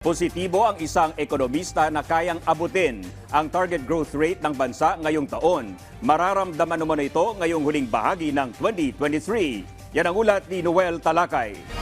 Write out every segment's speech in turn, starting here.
Positibo ang isang ekonomista na kayang abutin ang target growth rate ng bansa ngayong taon. Mararamdaman naman ito ngayong huling bahagi ng 2023. Yan ang ulat ni Noel Talakay.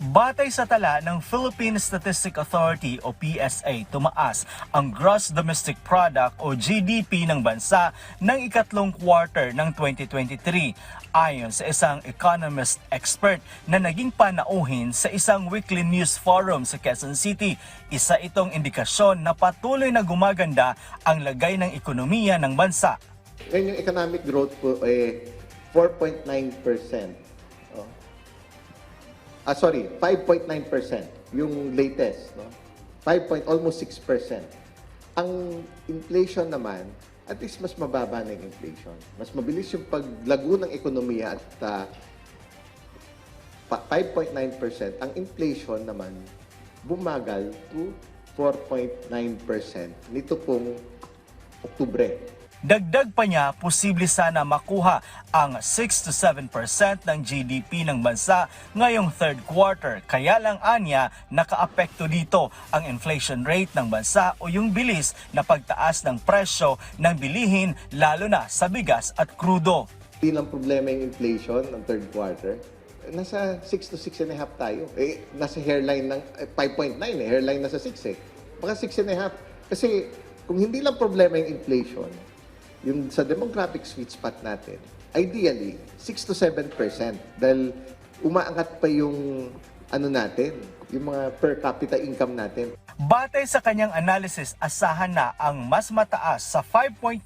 Batay sa tala ng Philippine Statistic Authority o PSA, tumaas ang Gross Domestic Product o GDP ng bansa ng ikatlong quarter ng 2023 ayon sa isang economist expert na naging panauhin sa isang weekly news forum sa Quezon City. Isa itong indikasyon na patuloy na gumaganda ang lagay ng ekonomiya ng bansa. Ngayon yung economic growth po eh 4.9%. Ah sorry, 5.9% yung latest, no? 5 point almost 6%. Ang inflation naman, at least mas mababa na yung inflation. Mas mabilis yung paglago ng ekonomiya at ah, pa- 5.9%. Ang inflation naman bumagal to 4.9% nito pong Oktubre. Dagdag pa niya, posible sana makuha ang 6 to 7% ng GDP ng bansa ngayong third quarter. Kaya lang anya, nakaapekto dito ang inflation rate ng bansa o yung bilis na pagtaas ng presyo ng bilihin lalo na sa bigas at krudo. Hindi lang problema yung inflation ng third quarter. Nasa 6 to 6 and a half tayo. Eh, nasa hairline ng eh, 5.9 eh. Hairline nasa 6 eh. Baka 6 and a half. Kasi kung hindi lang problema yung inflation, yung sa demographic sweet spot natin, ideally, 6 to 7 Dahil umaangat pa yung ano natin, yung mga per capita income natin. Batay sa kanyang analysis, asahan na ang mas mataas sa 5.9%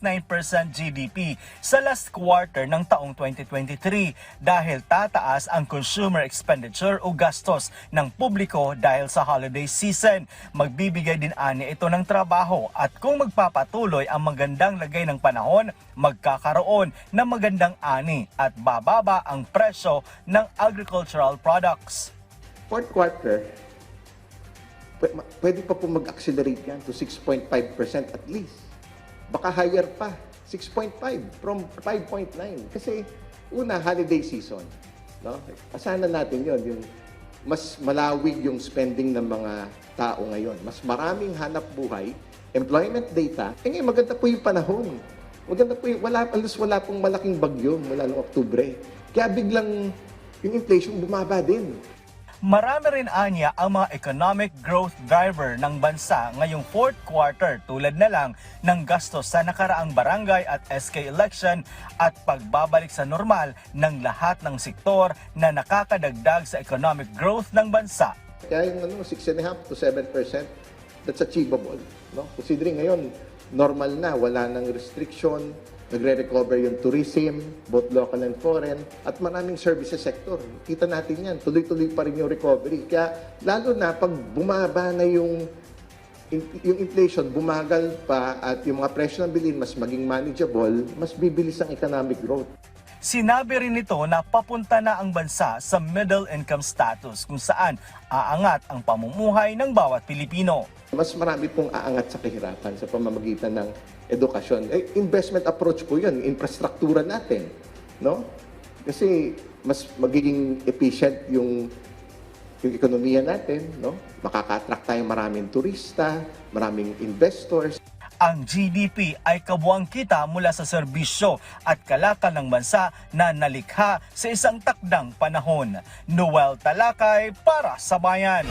GDP sa last quarter ng taong 2023 dahil tataas ang consumer expenditure o gastos ng publiko dahil sa holiday season. Magbibigay din ani ito ng trabaho at kung magpapatuloy ang magandang lagay ng panahon, magkakaroon ng magandang ani at bababa ang presyo ng agricultural products. Fourth quarter, pwede pa po mag-accelerate yan to 6.5% at least. Baka higher pa, 6.5 from 5.9. Kasi una, holiday season. No? Asahan na natin yon yung mas malawig yung spending ng mga tao ngayon. Mas maraming hanap buhay, employment data. Eh ngayon, maganda po yung panahon. Maganda po yung, wala, alos wala pong malaking bagyo mula noong Oktubre. Kaya biglang yung inflation bumaba din. Marami rin anya ang mga economic growth driver ng bansa ngayong fourth quarter tulad na lang ng gastos sa nakaraang barangay at SK election at pagbabalik sa normal ng lahat ng sektor na nakakadagdag sa economic growth ng bansa. Kaya yung ano, 6.5 to 7%, that's achievable. No? Considering ngayon, normal na, wala nang restriction, nagre-recover yung tourism, both local and foreign, at maraming services sector. Kita natin yan, tuloy-tuloy pa rin yung recovery. Kaya lalo na pag bumaba na yung yung inflation bumagal pa at yung mga presyo ng bilhin mas maging manageable, mas bibilis ang economic growth. Sinabi rin nito na papunta na ang bansa sa middle income status kung saan aangat ang pamumuhay ng bawat Pilipino. Mas marami pong aangat sa kahirapan sa pamamagitan ng edukasyon. Eh, investment approach po yun, infrastruktura natin. No? Kasi mas magiging efficient yung yung ekonomiya natin, no? Makaka-attract tayo maraming turista, maraming investors. Ang GDP ay kabuang kita mula sa serbisyo at kalakal ng bansa na nalikha sa isang takdang panahon. Noel Talakay para sa Bayan.